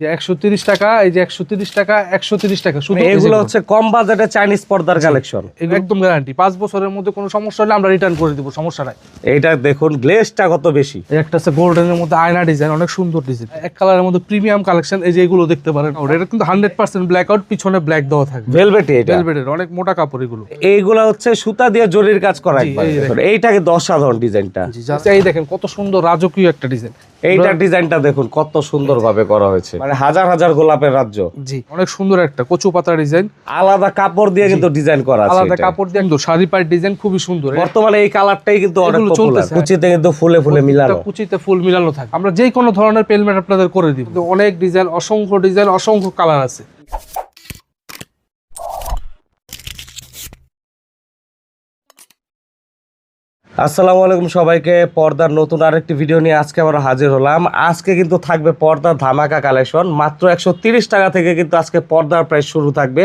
যে একশো তিরিশ টাকা এই যে একশো তিরিশ টাকা একশো তিরিশ টাকা শুধু মানে এগুলো হচ্ছে কম বাজেটে চাইনিজ পর্দার কালেকশন একদম গ্যারান্টি বছরের মধ্যে কোনো সমস্যা হলে আমরা রিটার্ন করে দিব সমস্যা নাই। এইটা দেখুন গ্লেজটা কত বেশি? একটা আছে গোল্ডেনের মধ্যে আয়না ডিজাইন অনেক সুন্দর ডিজাইন এক কালারের মধ্যে প্রিমিয়াম কালেকশন এই যে এগুলো দেখতে পারেন। এটা কিন্তু হান্ড্রেড পার্সেন্ট ব্ল্যাক আউট পিছনে ব্ল্যাক দেওয়া থাকবে। ভেলভেটি এটা। ভেলভেটের অনেক মোটা কাপড় এগুলো। এইগুলা হচ্ছে সুতা দিয়ে জরির কাজ করা জি, একবার। এই দেখুন। এইটা কিন্তু ডিজাইনটা জি এই দেখেন কত সুন্দর রাজকীয় একটা ডিজাইন এইটার ডিজাইনটা দেখুন কত সুন্দর ভাবে করা হয়েছে। মানে হাজার হাজার গোলাপের রাজ্য। জি। অনেক সুন্দর একটা কচু পাতা ডিজাইন। আলাদা কাপড় দিয়ে কিন্তু ডিজাইন করা আছে আলাদা কাপড় দিয়ে একদম শাড়ি পাড় ডিজাইন খুবই সুন্দর। বর্তমানে এই কালারটাই কিন্তু অনেক পপুলার কুচিতে কিন্তু ফুলে ফুলে মিলানো। কুচিতে ফুল মিলানো থাকে। আমরা যে কোনো ধরনের পেলমেট আপনাদের করে দিব। কিন্তু অনেক ডিজাইন অসংখ্য ডিজাইন অসংখ্য কালার আছে। আসসালামু আলাইকুম সবাইকে, পর্দার নতুন আরেকটি ভিডিও নিয়ে আজকে আমরা হাজির হলাম। আজকে কিন্তু থাকবে পর্দার ধামাকা কালেকশন মাত্র একশো টাকা থেকে কিন্তু আজকে পর্দার প্রাইস শুরু থাকবে।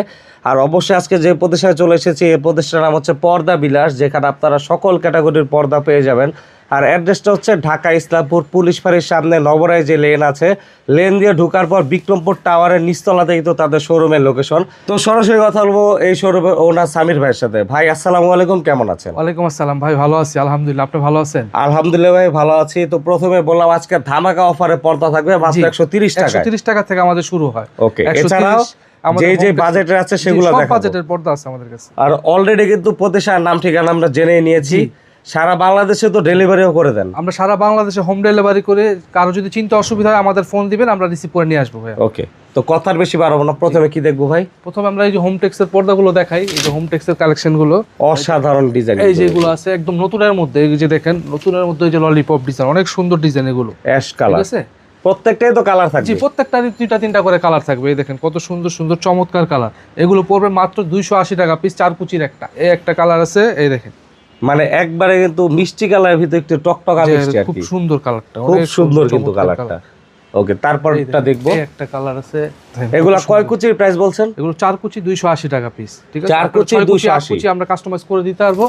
আর অবশ্যই আজকে যে প্রতিষ্ঠানে চলে এসেছি এই প্রতিষ্ঠানের নাম হচ্ছে পর্দা বিলাস, যেখানে আপনারা সকল ক্যাটাগরির পর্দা পেয়ে যাবেন। আর অ্যাড্রেসটা হচ্ছে ঢাকা ইসলামপুর পুলিশ ফাঁড়ির সামনে নবরায় যে লেন আছে লেন দিয়ে ঢুকার পর বিক্রমপুর টাওয়ারের নিচতলাতে কিন্তু তাদের শোরুমের লোকেশন। তো সরাসরি কথা বলব এই শোরুমের ওনার সামির ভাইয়ের সাথে। ভাই আসসালামু আলাইকুম কেমন আছেন? ওয়ালাইকুম আসসালাম। ভাই ভালো আছি আলহামদুলিল্লাহ। আপনি ভালো আছেন? আলহামদুলিল্লাহ ভাই ভালো আছি। তো প্রথমে বললাম আজকে ধামাকা অফারে পর্দা থাকবে মাত্র। একশো তিরিশ টাকা তিরিশ টাকা থেকে আমাদের শুরু হয়। ওকে এছাড়াও যে যে home বাজেটের আছে সেগুলো সব বাজেটের পর্দা আছে আমাদের কাছে। আর অলরেডি কিন্তু প্রতিষ্ঠানের নাম ঠিকানা আমরা জেনে নিয়েছি। সারা বাংলাদেশে তো ডেলিভারিও করে দেন। আমরা সারা বাংলাদেশে হোম ডেলিভারি করে কারও যদি চিন্তা অসুবিধা হয় আমাদের ফোন দিবেন আমরা রিসিভ করে নিয়ে আসব ভাই ওকে তো কথার বেশি বাড়াবো না। প্রথমে কি দেখব ভাই? প্রথমে আমরা এই যে হোম টেক্সের পর্দাগুলো দেখাই এই যে হোম টেক্সের কালেকশনগুলো অসাধারণ ডিজাইন এই যে এগুলো। আছে একদম নতুনের মধ্যে এই যে দেখেন নতুনের মধ্যে এই যে ললিপপ ডিজাইন অনেক সুন্দর ডিজাইন এগুলো। অ্যাশ ঠিক কালার আছে? প্রত্যেকটাই তো কালার থাকবে। জি থাকবে প্রত্যেকটারই দুইটা তিনটা করে কালার থাকবে এই দেখেন কত সুন্দর সুন্দর চমৎকার কালার এগুলো পড়বে মাত্র দুইশো আশি টাকা পিস চার কুচির একটা। এই একটা কালার আছে এই দেখেন। মানে একবারে কিন্তু মিষ্টি কালারের ভিতরে একটু টকটকা মিষ্টি আর খুব সুন্দর কালারটা খুব সুন্দর কিন্তু কালারটা। ওকে তারপরটা দেখব। একটা কালার আছে। এগুলা কয়। কুচির প্রাইস বলছেন? এগুলো চার কুচি দুইশো আশি টাকা পিস ঠিক আছে? চার কুচি 280 কুচি আমরা কাস্টমাইজ করে দিতে পারব।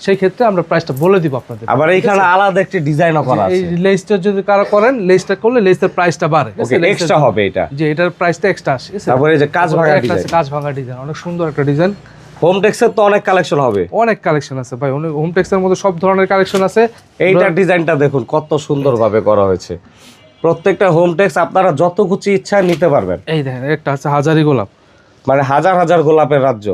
সেই ক্ষেত্রে আমরা প্রাইসটা বলে দিব আপনাদের। আবার এখানে আলাদা একটি ডিজাইনও করা এই আছে। লেসটা যদি কারও করেন লেসটা করলে লেসের প্রাইসটা বাড়ে। ওকে এক্সট্রা হবে এটা। যে এটার প্রাইসটা এক্সট্রা আসে? তারপরে এই যে কাজ ভাঙা ডিজাইন কাজ ভাঙা ডিজাইন অনেক সুন্দর একটা ডিজাইন হোম টেক্সের তো অনেক কালেকশন হবে। অনেক কালেকশন আছে ভাই অনেক হোম টেক্সের মধ্যে সব ধরনের কালেকশন আছে। এইটার ডিজাইনটা দেখুন কত সুন্দরভাবে করা হয়েছে। প্রত্যেকটা হোম টেক্স আপনারা যত কুচি ইচ্ছা নিতে পারবেন। এই দেখেন একটা আছে হাজারি গোলাপ। মানে হাজার হাজার গোলাপের রাজ্য।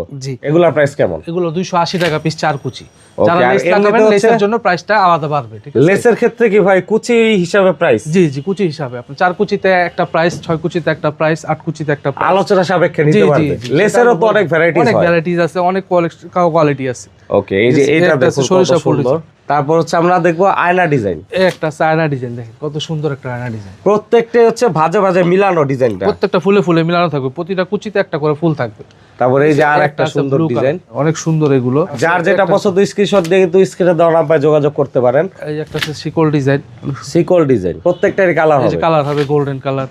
এগুলার প্রাইস কেমন? এগুলো দুইশো আশি টাকা পিস চার কুচি। যারা লেস লাগাবেন লেসের জন্য প্রাইসটা আলাদা বাড়বে ঠিক আছে? লেসের ক্ষেত্রে কি ভাই কুচি হিসাবে প্রাইস জি জি কুচি হিসাবে। আপনি চার কুচিতে একটা প্রাইস ছয় কুচিতে একটা প্রাইস আট কুচিতে একটা। আলোচনা সাপেক্ষে নিতে জি পারবে। লেসেরও তো অনেক ভ্যারাইটিস অনেক হয়। ভ্যারাইটিস আছে অনেক কোয়ালিটি আছে। ওকে এই যে আছে দেখুন সরিষা ফুল সুন্দর। তারপর হচ্ছে আমরা দেখব আয়না ডিজাইন। এই একটা আয়না ডিজাইন দেখেন কত সুন্দর একটা আয়না ডিজাইন। প্রত্যেকটা হচ্ছে ভাজে ভাজে মিলানো ডিজাইনটা। প্রত্যেকটা ফুলে ফুলে মিলানো থাকবে প্রতিটা কুচিতে একটা করে ফুল থাকবে। তারপরে এই যে আর একটা সুন্দর ডিজাইন। অনেক সুন্দর এগুলো। যার যেটা পছন্দ স্ক্রিনশট দিয়ে কিন্তু স্ক্রিনে দেওয়া নাম্বারে যোগাযোগ করতে পারেন। এই একটা আছে শিকল ডিজাইন। সিকল ডিজাইন প্রত্যেকটারই কালার হবে। কালার হবে গোল্ডেন কালার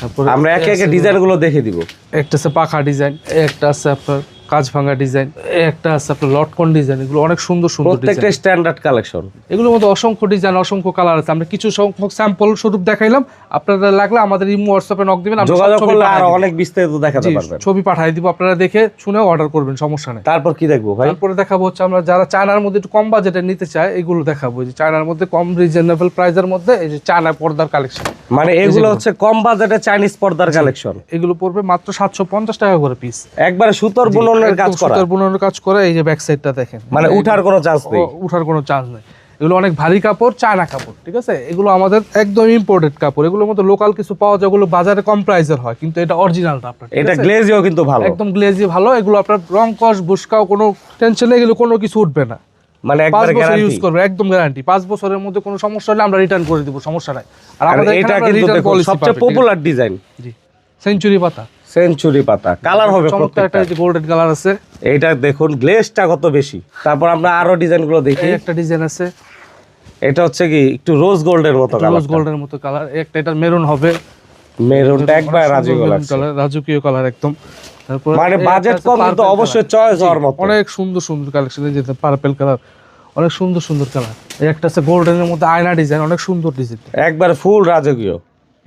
তারপরে আমরা একে একে ডিজাইনগুলো দেখে দিব। একটা আছে পাখা ডিজাইন একটা আছে আপনার কাজ ভাঙা ডিজাইন একটা আছে আপনার লটকন ডিজাইন এগুলো অনেক সুন্দর সুন্দর প্রত্যেকটা স্ট্যান্ডার্ড কালেকশন এগুলোর মধ্যে অসংখ্য ডিজাইন অসংখ্য কালার আছে। আমরা কিছু সংখ্যক স্যাম্পল স্বরূপ দেখাইলাম। আপনারা লাগলে আমাদের ইমো হোয়াটসঅ্যাপে নক দিবেন আমরা যোগাযোগ করলে আরও। অনেক বিস্তারিত দেখাতে পারবেন। ছবি পাঠাই দিব আপনারা দেখে শুনে অর্ডার করবেন সমস্যা নেই। তারপর কি দেখব ভাই? তারপরে দেখাবো হচ্ছে আমরা যারা চায়নার মধ্যে একটু কম বাজেটে নিতে চায় এগুলো দেখাবো। যে চায়নার মধ্যে কম রিজনেবল প্রাইসের মধ্যে এই যে চায়না পর্দার কালেকশন মানে এগুলো হচ্ছে কম বাজেটে চাইনিজ পর্দার কালেকশন এগুলো পড়বে মাত্র সাতশো পঞ্চাশ টাকা করে পিস একবারে সুতোর বুননের কাজ করা। সুতার বুননের কাজ করে এই যে ব্যাক সাইডটা দেখেন। মানে উঠার কোনো চান্স নেই। উঠার কোনো চান্স নেই। এগুলো অনেক ভারী কাপড় চায়না কাপড় ঠিক আছে? এগুলো আমাদের একদম ইম্পোর্টেড কাপড়। এগুলোর মধ্যে লোকাল কিছু পাওয়া যায় ওগুলো বাজারে কম প্রাইসের হয় কিন্তু এটা অরিজিনালটা আপনার এটা গ্লেজিও কিন্তু ভালো। একদম গ্লেজি ভালো। এগুলো আপনার রং কস বুসকাও কোনো টেনশন নেই এগুলো কোনো কিছু উঠবে না। মানে পাঁচ একবার বছর ইউজ করবে একদম গ্যারান্টি পাঁচ বছরের মধ্যে কোনো সমস্যা হলে আমরা রিটার্ন করে দিব সমস্যা নাই। আর আমাদের এটা কিন্তু সবচেয়ে পপুলার ডিজাইন জি। সেঞ্চুরি পাতা। সেঞ্চুরি পাতা। কালার হবে একটা গোল্ডেন কালার আছে। এইটা দেখুন গ্লেজটা কত বেশি। তারপর আমরা আরও দেখি। একটা ডিজাইন আছে। এটা হচ্ছে কি একটু রোজ গোল্ডের মতো রোজ গোল্ডের মতো কালার একটা এটা মেরুন হবে। মেরুনটা একবার কালার রাজকীয় কালার একদম। তারপর মানে বাজেট একটা কম কিন্তু অবশ্যই চয়েস জি, হওয়ার মতো। অনেক সুন্দর সুন্দর কালেকশন এই যে পার্পেল কালার অনেক সুন্দর সুন্দর কালার একটা আছে গোল্ডেনের মধ্যে আয়না ডিজাইন অনেক সুন্দর ডিজাইন একবার ফুল রাজকীয়।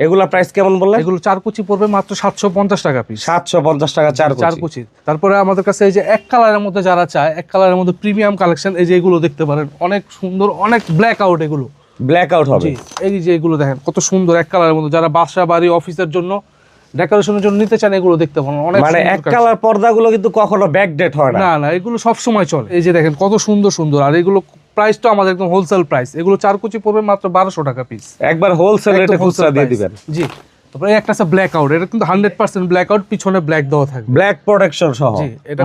এগুলা প্রাইস কেমন বললেন? এগুলো চার কুচি পড়বে মাত্র সাতশো পঞ্চাশ টাকা পিস সাতশো পঞ্চাশ টাকা চার চার কুচি। কুচি তারপরে আমাদের কাছে এই যে এক কালারের মধ্যে যারা চায় এক কালারের মধ্যে প্রিমিয়াম কালেকশন এই যে এগুলো দেখতে পারেন অনেক সুন্দর অনেক ব্ল্যাক আউট এগুলো। ব্ল্যাক আউট হবে এই যে এগুলো দেখেন কত সুন্দর এক কালারের মধ্যে। যারা বাসা বাড়ি অফিসের জন্য ডেকোরেশনের জন্য নিতে চান এগুলো দেখতে পারেন অনেক মানে এক কালার পর্দাগুলো কিন্তু কখনো ব্যাকডেট হয় না। না না এগুলো সব সময় চলে। এই যে দেখেন কত সুন্দর সুন্দর। আর এগুলো প্রাইসটা আমাদের একদম হোলসেল প্রাইস এগুলো চার কুচি পড়বে মাত্র বারোশো টাকা পিস একবার হোলসেল রেটে খুচরা দিয়ে দিবেন। জি। তারপরে একটা আছে ব্ল্যাক আউট এটা কিন্তু হান্ড্রেড পার্সেন্ট ব্ল্যাক আউট পিছনে ব্ল্যাক দেওয়া থাকবে। ব্ল্যাক প্রোটেকশন সহ।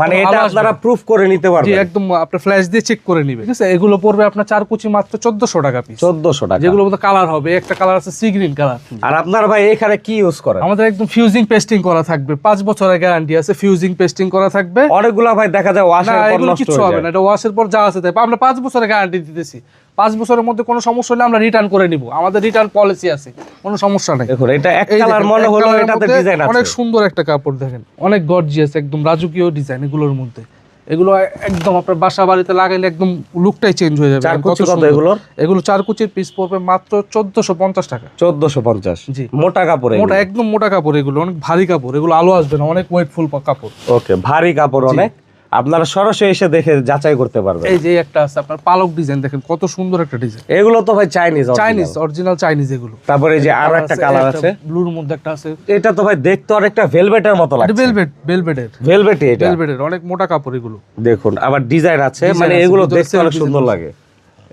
মানে এটা আপনারা প্রুফ করে নিতে পারবেন। একদম আপনার ফ্ল্যাশ দিয়ে চেক করে ঠিক আছে? এগুলো পড়বে আপনার চার কুচি মাত্র চোদ্দশো টাকা পিস চোদ্দশো টাকা। যেগুলো মধ্যে কালার হবে একটা কালার আছে সি গ্রিন কালার আর আপনার ভাই এখানে কি ইউজ করেন আমাদের একদম ফিউজিং পেস্টিং করা থাকবে। পাঁচ বছরের গ্যারান্টি আছে ফিউজিং পেস্টিং করা থাকবে। অনেকগুলা ভাই দেখা যায় ওয়াশের পর নষ্ট হবে না এটা ওয়াশের পর যা আছে তাই। আমরা পাঁচ বছরের গ্যারান্টি দিতেছি। পাঁচ বছরের মধ্যে কোনো সমস্যা হলে আমরা রিটার্ন করে নিব। আমাদের রিটার্ন পলিসি আছে কোনো সমস্যা নেই। দেখুন এটা এক কালার মনে হলো এটাতে ডিজাইন অনেক সুন্দর একটা কাপড় দেখেন অনেক গর্জিয়াস একদম রাজকীয় ডিজাইন এগুলোর মধ্যে। এগুলো একদম আপনার বাসা বাড়িতে লাগাইলে একদম লুকটাই চেঞ্জ হয়ে যাবে। চার কত কত সুন্দর। এগুলো চার কুচির পিস পড়বে মাত্র চোদ্দশো পঞ্চাশ টাকা। চোদ্দশো পঞ্চাশ। জি। মোটা কাপড় মোটা একদম মোটা কাপড় এগুলো অনেক ভারী কাপড়। এগুলো আলো আসবে না অনেক ওয়েটফুল কাপড়। ওকে ভারী কাপড় অনেক। আপনারা সরাসরি এসে দেখে যাচাই করতে পারবেন। এই যে একটা আছে আপনার পালক ডিজাইন দেখেন কত সুন্দর একটা ডিজাইন এগুলো তো ভাই চাইনিজ চাইনিজ অরিজিনাল চাইনিজ এগুলো। তারপরে এই যে আরও একটা কালার আছে ব্লুর মধ্যে একটা আছে। এটা তো ভাই দেখতে অনেকটা ভেলভেটের মতো লাগছে। ভেলভেট ভেলভেটের ভেলভেটি এটা। ভেলভেটের অনেক মোটা কাপড় এগুলো। দেখুন আবার ডিজাইন আছে মানে এগুলো দেখতে অনেক সুন্দর লাগে।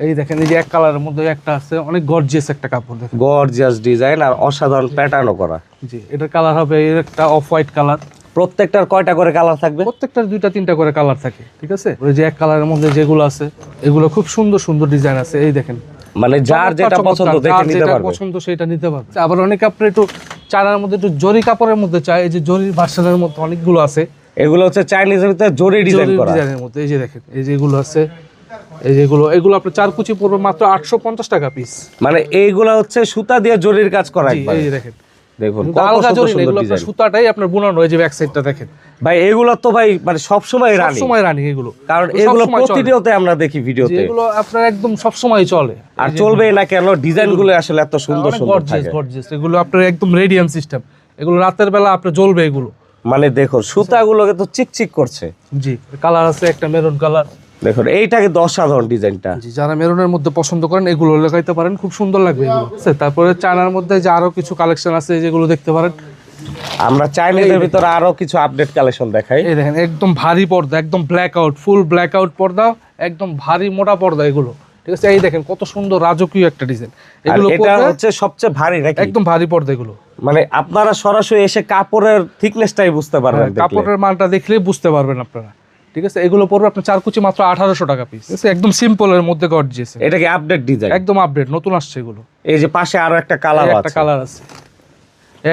এই দেখেন এই যে এক কালারের মধ্যে একটা আছে অনেক গর্জিয়াস একটা কাপড় দেখেন। গর্জিয়াস ডিজাইন আর অসাধারণ প্যাটার্নও করা। জি এটার কালার হবে এর একটা অফ হোয়াইট কালার প্রত্যেকটার কয়টা করে কালার থাকবে? প্রত্যেকটার দুইটা তিনটা করে কালার থাকে ঠিক আছে? ওই যে এক কালারের মধ্যে যেগুলো আছে এগুলো খুব সুন্দর সুন্দর ডিজাইন আছে এই দেখেন। মানে যার যেটা পছন্দ দেখে নিতে পারবে। পছন্দ সেটা নিতে পারবে। আবার অনেক আপনার একটু চারার মধ্যে একটু জরি কাপড়ের মধ্যে চাই এই যে জরির ভার্সনের মধ্যে অনেকগুলো আছে। এগুলো হচ্ছে চাইনিজের ভিতরে জরি ডিজাইন করা। ডিজাইনের মধ্যে এই যে দেখেন এই যে এগুলো আছে এই যে এগুলো আপনার চার কুচি পড়বে মাত্র আটশো পঞ্চাশ টাকা পিস মানে এইগুলো হচ্ছে সুতা দিয়ে জরির কাজ করা এই যে দেখেন। দেখুন কিন্তু কত আলগা সুন্দর জরি না, সুন্দর এগুলো আপনার ডিজাইন সুতাটাই আপনার বুনানো যে ব্যাক সাইডটা দেখেন। ভাই এগুলো তো ভাই মানে সব সময় রানি সবসময় রানি এগুলো। কারণ এগুলো এগুলো চলে। প্রতিনিয়তে আমরা দেখি ভিডিওতে যেগুলো আপনার একদম সবসময় চলে। আর চলবে না কেন? আসলে এত সুন্দর সুন্দর গর্জিয়াস এগুলো আপনার একদম রেডিয়াম সিস্টেম এগুলো রাতের বেলা আপনার জ্বলবে এগুলো। মানে দেখো সুতাগুলো কিন্তু চিকচিক করছে। জি কালার আছে একটা মেরুন কালার দেখুন এইটা কিন্তু অসাধারণ ডিজাইনটা। জি যারা মেরুনের মধ্যে পছন্দ করেন এগুলো লাগাইতে পারেন খুব সুন্দর লাগবে এগুলো। আচ্ছা, তারপরে চায়নার মধ্যে যে আরও কিছু কালেকশন আছে যেগুলো দেখতে পারেন। আমরা চাইনিজের ভিতরে আরও কিছু আপডেট কালেকশন দেখাই। এই দেখেন একদম ভারী পর্দা একদম black out full black out পর্দা একদম ভারী মোটা পর্দা এগুলো। ঠিক আছে এই দেখেন কত সুন্দর রাজকীয় একটা ডিজাইন এগুলো এটা হচ্ছে সবচেয়ে ভারী নাকি? একদম ভারী পর্দা এগুলো। মানে আপনারা সরাসরি এসে কাপড়ের থিকনেসটাই বুঝতে পারবেন হ্যাঁ, কাপড়ের মানটা দেখলেই বুঝতে পারবেন আপনারা। ঠিক আছে? এগুলো পড়বে আপনার চার কুচি মাত্র আঠারোশো টাকা পিস একদম সিম্পলের মধ্যে গর্জিয়েছে এটা কি আপডেট ডিজাইন একদম আপডেট নতুন আসছে এগুলো। এই যে পাশে আরও একটা কালার একটা কালার আছে।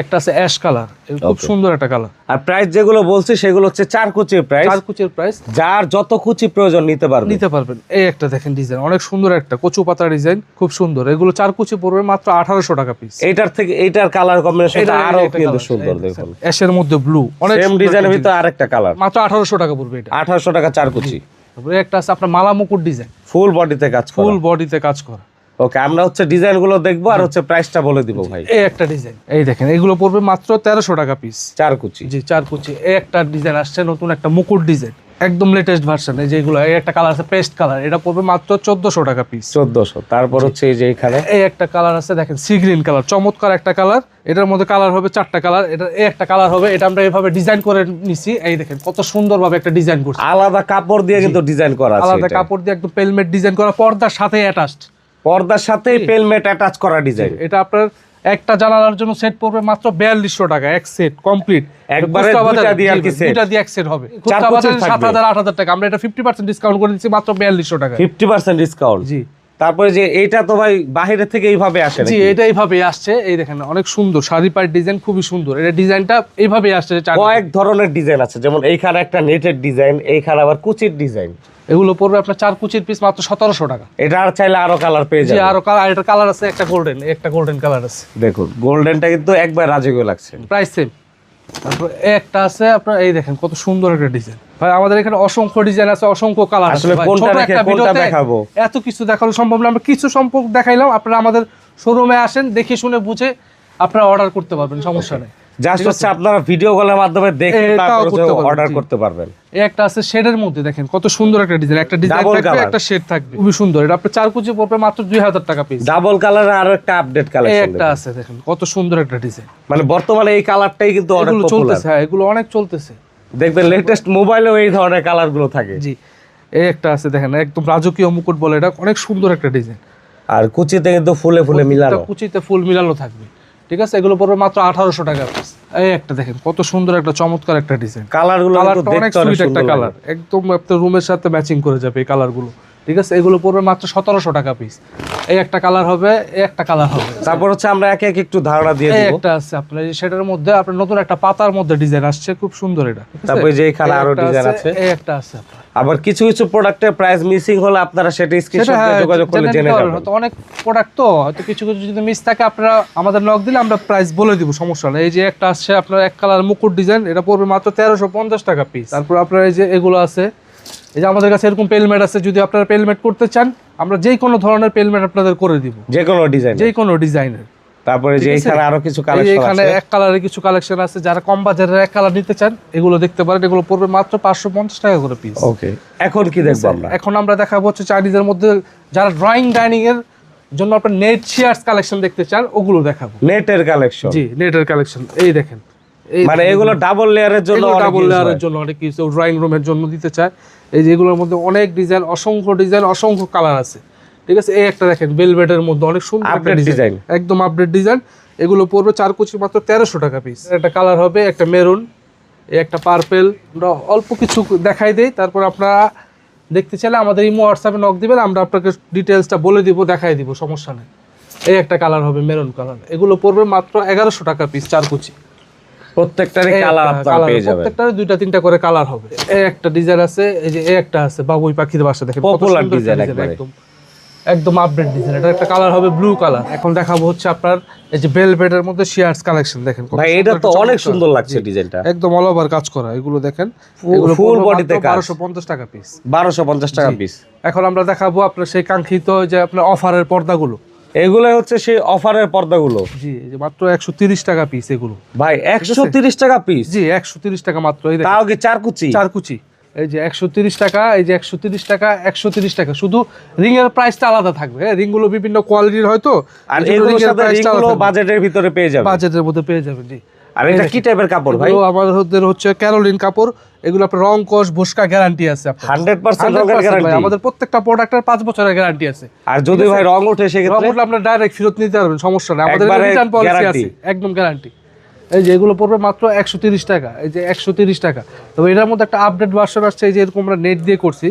একটা আছে অ্যাশ কালার খুব সুন্দর একটা কালার আর প্রাইস যেগুলো বলছি সেগুলো হচ্ছে চার কুচির প্রাইস চার কুচির প্রাইস যার যত কুচি প্রয়োজন নিতে পারবে। নিতে পারবেন। এই একটা দেখেন ডিজাইন অনেক সুন্দর একটা কচু পাতা ডিজাইন খুব সুন্দর। এগুলো চার কুচি পড়বে মাত্র আঠারোশো টাকা পিস এইটার থেকে এইটার কালার কম্বিনেশনটা আরও কিন্তু সুন্দর দেখুন। অ্যাশের মধ্যে ব্লু অনেক সেম ডিজাইনের ভিতরে আরেকটা কালার মাত্র আঠারোশো টাকা পড়বে এটা। আঠারোশো টাকা চার কুচি। তারপরে একটা আছে আপনার মালা মুকুট ডিজাইন ফুল বডিতে কাজ ফুল বডিতে কাজ করা। ওকে আমরা হচ্ছে ডিজাইনগুলো দেখব আর হচ্ছে প্রাইসটা বলে দিব ভাই। এই একটা ডিজাইন। এই দেখেন এগুলো পড়বে মাত্র তেরোশো টাকা পিস চার কুচি। জি চার কুচি। এই একটা ডিজাইন আসছে নতুন একটা মুকুট ডিজাইন। একদম লেটেস্ট ভার্সন এই যেগুলো এই একটা কালার আছে পেস্ট কালার এটা পড়বে মাত্র চোদ্দশো টাকা পিস চোদ্দশো তারপর হচ্ছে এই যে এখানে। এই একটা কালার আছে দেখেন সি গ্রিন কালার চমৎকার একটা কালার এটার মধ্যে কালার হবে চারটা কালার এটা এই একটা কালার হবে এটা আমরা এভাবে ডিজাইন করে নিছি। এই দেখেন কত সুন্দরভাবে একটা ডিজাইন করছি। আলাদা কাপড় দিয়ে কিন্তু ডিজাইন করা আছে আলাদা কাপড় দিয়ে একদম পেলমেট ডিজাইন করা পর্দার সাথে অ্যাটাচড পর্দার সাথে পেলমেট অ্যাটাচ করা ডিজাইন এটা আপনার একটা জানালার জন্য সেট পড়বে মাত্র বিয়াল্লিশশো টাকা এক সেট কমপ্লিট একবারে দুটা দিয়ে আর কি সেট দুটা দিয়ে এক সেট হবে। চার খুচরা বাজারে সাত থাকবে। হাজার আট হাজার টাকা। আমরা এটা ফিফটি পার্সেন্ট ডিসকাউন্ট করে দিচ্ছি মাত্র বিয়াল্লিশশো টাকা ফিফটি পার্সেন্ট ডিসকাউন্ট জি। তারপরে যে এইটা তো ভাই বাইরে থেকে এইভাবে আসে জি এটা এইভাবে আসছে। এই দেখেন অনেক সুন্দর। শাড়ি পায়ের ডিজাইন খুবই সুন্দর। এটা ডিজাইনটা এইভাবে আসছে চার- কয়েক ধরনের ডিজাইন আছে। যেমন এইখানে একটা নেটের ডিজাইন এইখানে আবার কুচির ডিজাইন। এগুলো পড়বে আপনার চার কুচির পিস মাত্র সতেরোশো টাকা। এটা আর চাইলে আরও কালার পেয়ে জি যাবে আরও কালার এটা কালার আছে একটা গোল্ডেন একটা গোল্ডেন কালার আছে। দেখুন গোল্ডেনটা কিন্তু একবার রাজকীয় লাগছে। প্রাইস সেম তারপর একটা আছে আপনার এই দেখেন কত সুন্দর একটা ডিজাইন ভাই আমাদের এখানে অসংখ্য ডিজাইন আছে অসংখ্য কালার আসলে কোনটা রেখে একটা কোনটা ভিডিওতে দেখাবো? এত কিছু দেখানো সম্ভব না। আমরা কিছু সম্পর্ক দেখাইলাম আপনারা আমাদের শোরুমে আসেন দেখে শুনে বুঝে আপনারা অর্ডার করতে পারবেন সমস্যা নেই। জাস্ট হচ্ছে আপনারা ভিডিও কলের মাধ্যমে দেখে তারপর অর্ডার করতে পারবেন এই একটা আছে শেডের মধ্যে দেখেন কত সুন্দর একটা ডিজাইন একটা ডিজাইন থাকবে একটা শেড থাকবে খুবই সুন্দর। এটা আপনার চার কুচি পড়বে মাত্র দুই হাজার টাকা পিস ডাবল কালারের আর একটা আপডেট এই কালেকশন একটা আছে দেখেন কত সুন্দর একটা ডিজাইন মানে বর্তমানে এই কালারটাই কিন্তু অনেক পপুলার চলতেছে হ্যাঁ এগুলো অনেক চলতেছে। দেখবেন লেটেস্ট মোবাইলেও এই ধরনের কালারগুলো থাকে। জি এই একটা আছে দেখেন একদম রাজকীয় মুকুট বলে এটা অনেক সুন্দর একটা ডিজাইন আর কুচিতে কিন্তু ফুলে ফুলে মিলানো। কুচিতে ফুল মিলানো থাকবে। ঠিক আছে এগুলো পড়বে মাত্র আঠারোশো টাকা পিস এই একটা দেখেন কত সুন্দর একটা চমৎকার একটা ডিজাইন কালারগুলো অনেক দেখতে অনেক সুইট একটা কালার একদম আপনার রুমের সাথে ম্যাচিং করে যাবে এই কালারগুলো ঠিক আছে? এগুলো পড়বে মাত্র সতেরোশো টাকা পিস এই একটা কালার হবে এই একটা কালার হবে। তারপর হচ্ছে আমরা একে একে একটু ধারণা দিয়ে একটা আছে আপনার সেটার মধ্যে আপনার নতুন একটা পাতার মধ্যে ডিজাইন আসছে খুব সুন্দর এটা। আছে? তারপরে যে এখানে আরও ডিজাইন আছে এই একটা আছে আবার কিছু কিছু প্রোডাক্টের প্রাইস মিসিং হলে আপনারা সেটা স্ক্রিনশট হ্যাঁ, দিয়ে যোগাযোগ করলে জেনে যাবেন। হয়তো অনেক প্রোডাক্ট তো হয়তো কিছু কিছু যদি মিস থাকে আপনারা আমাদের নক দিলে আমরা প্রাইস বলে দিব সমস্যা নেই। এই যে একটা আসছে আপনার এক কালার মুকুট ডিজাইন এটা পড়বে মাত্র তেরোশো পঞ্চাশ টাকা পিস তারপর আপনার এই যে এগুলো আছে এই যে আমাদের কাছে এরকম পেলমেট আছে যদি আপনারা পেলমেট করতে চান আমরা যে কোনো ধরনের পেলমেট আপনাদের করে দিব। যে কোনো ডিজাইন যে কোনো ডিজাইনের তারপরে যে এখানে আরও কিছু কালেকশন এখানে এক কালারের কিছু কালেকশন আছে যারা কম বাজারের এক কালার নিতে চান এগুলো দেখতে পারেন এগুলো পড়বে মাত্র পাঁচশো পঞ্চাশ টাকা করে পিস ওকে এখন কি দেখব আমরা? এখন আমরা দেখাবো হচ্ছে চাইনিজের মধ্যে যারা ড্রয়িং ডাইনিং এর জন্য আপনার নেট চেয়ার্স কালেকশন দেখতে চান ওগুলো দেখাবো। নেটের কালেকশন জি নেটের কালেকশন এই দেখেন। মানে এগুলো ডাবল লেয়ারের জন্য ডাবল লেয়ারের জন্য অনেক কিছু ড্রয়িং রুমের জন্য দিতে চায়। এই যে এগুলোর মধ্যে অনেক ডিজাইন অসংখ্য ডিজাইন অসংখ্য কালার আছে। ঠিক আছে? এই একটা দেখেন বেলভেটের মধ্যে অনেক সুন্দর Update ডিজাইন একদম আপডেট ডিজাইন এগুলো পড়বে চার কুচি মাত্র তেরোশো টাকা পিস একটা কালার হবে একটা মেরুন এই একটা পার্পেল আমরা অল্প কিছু দেখাই দেই তারপর আপনারা দেখতে চাইলে আমাদের ইমো হোয়াটসঅ্যাপে নক দিবেন আমরা আপনাকে ডিটেলসটা বলে দিব দেখাই দিব সমস্যা নেই। এই একটা কালার হবে মেরুন কালার এগুলো পড়বে মাত্র এগারোশো টাকা পিস চার কুচি। প্রত্যেকটারই কালার আপনারা পেয়ে যাবেন। প্রত্যেকটারে দুইটা তিনটা করে কালার হবে। এই একটা ডিজাইন আছে এই যে এই একটা আছে বাবুই পাখির বাসা দেখেন design, একবারে। একদম একদম আপডেট ডিজাইন এটা একটা কালার হবে ব্লু কালার এখন দেখাবো হচ্ছে আপনার এই যে বেলভেটের মধ্যে শিয়ার্স কালেকশন দেখেন ভাই এটা তো অনেক সুন্দর লাগছে ডিজাইনটা একদম অল ওভার কাজ করা এগুলো দেখেন এগুলো full body তে কাজ। বারোশো পঞ্চাশ টাকা পিস বারোশো পঞ্চাশ টাকা পিস এখন আমরা দেখাবো আপনার সেই কাঙ্ক্ষিত যে আপনার অফারের পর্দাগুলো। এগুলো হচ্ছে সেই অফারের পর্দাগুলো। জি মাত্র একশো তিরিশ টাকা পিস এগুলো। ভাই একশো তিরিশ টাকা পিস জি একশো তিরিশ টাকা মাত্র এই তাও কি চার কুচি? চার কুচি। এই যে একশো তিরিশ টাকা এই যে একশো তিরিশ টাকা একশো তিরিশ টাকা। শুধু রিং এর প্রাইসটা আলাদা থাকবে। হ্যাঁ রিংগুলো বিভিন্ন কোয়ালিটির হয়তো আর এগুলো বাজেটের ভিতরে পেয়ে যাবে বাজেটের মধ্যে পেয়ে যাবেন জি। আর এটা কি টাইপের কাপড় ভাই? আমাদের হচ্ছে ক্যারোলিন কাপড়। এগুলো আপনার রং কষ বসকা গ্যারান্টি আছে হান্ড্রেড পার্সেন্ট 100% রঙের ভাই, গ্যারান্টি আমাদের প্রত্যেকটা প্রোডাক্টের পাঁচ বছরের গ্যারান্টি আছে। আর যদি ভাই রং ওঠে রং উঠলে আপনার ডাইরেক্ট ফেরত নিতে পারবেন সমস্যা নেই। আমাদের রিটার্ন পলিসি আছে একদম গ্যারান্টি এই যে এগুলো পড়বে মাত্র একশো তিরিশ টাকা এই যে একশো তিরিশ টাকা। তবে এটার মধ্যে একটা আপডেট ভার্সন আসছে এই যে এরকম আমরা নেট দিয়ে করছি।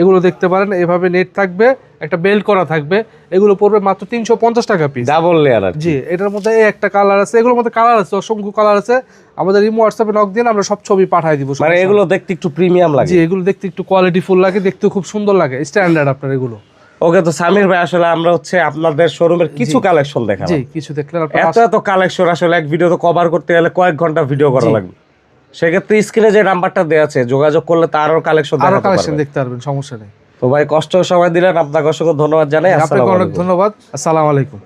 এগুলো দেখতে পারেন এভাবে নেট থাকবে একটা বেল্ট করা থাকবে এগুলো পড়বে মাত্র তিনশো পঞ্চাশ টাকা পিস ডাবল লেয়ার জি এটার মধ্যে এই একটা কালার আছে এগুলোর মধ্যে কালার আছে অসংখ্য কালার আছে। আমাদের ইমো হোয়াটসঅ্যাপে নক দিন আমরা সব ছবি পাঠাই দিব মানে এগুলো দেখতে একটু প্রিমিয়াম লাগে। জি এগুলো দেখতে একটু কোয়ালিটি ফুল লাগে দেখতে খুব সুন্দর লাগে স্ট্যান্ডার্ড আপনার এগুলো। ওকে তো সামির ভাই আসলে আমরা হচ্ছে আপনাদের শোরুমের কিছু কালেকশন দেখাবো জি কিছু দেখলেন আপনার এত এত কালেকশন আসলে এক ভিডিও তো কভার করতে গেলে কয়েক ঘণ্টা ভিডিও করা লাগবে। সেক্ষেত্রে স্ক্রিনে যে নাম্বারটা দেওয়া আছে যোগাযোগ করলে তারও কালেকশন আরও কালেকশন দেখতে পারবেন সমস্যা নেই। তো ভাই কষ্ট সময় দিলেন আপনাকে অসংখ্য ধন্যবাদ জানাই আপনাকে অনেক ধন্যবাদ আসসালামু আলাইকুম।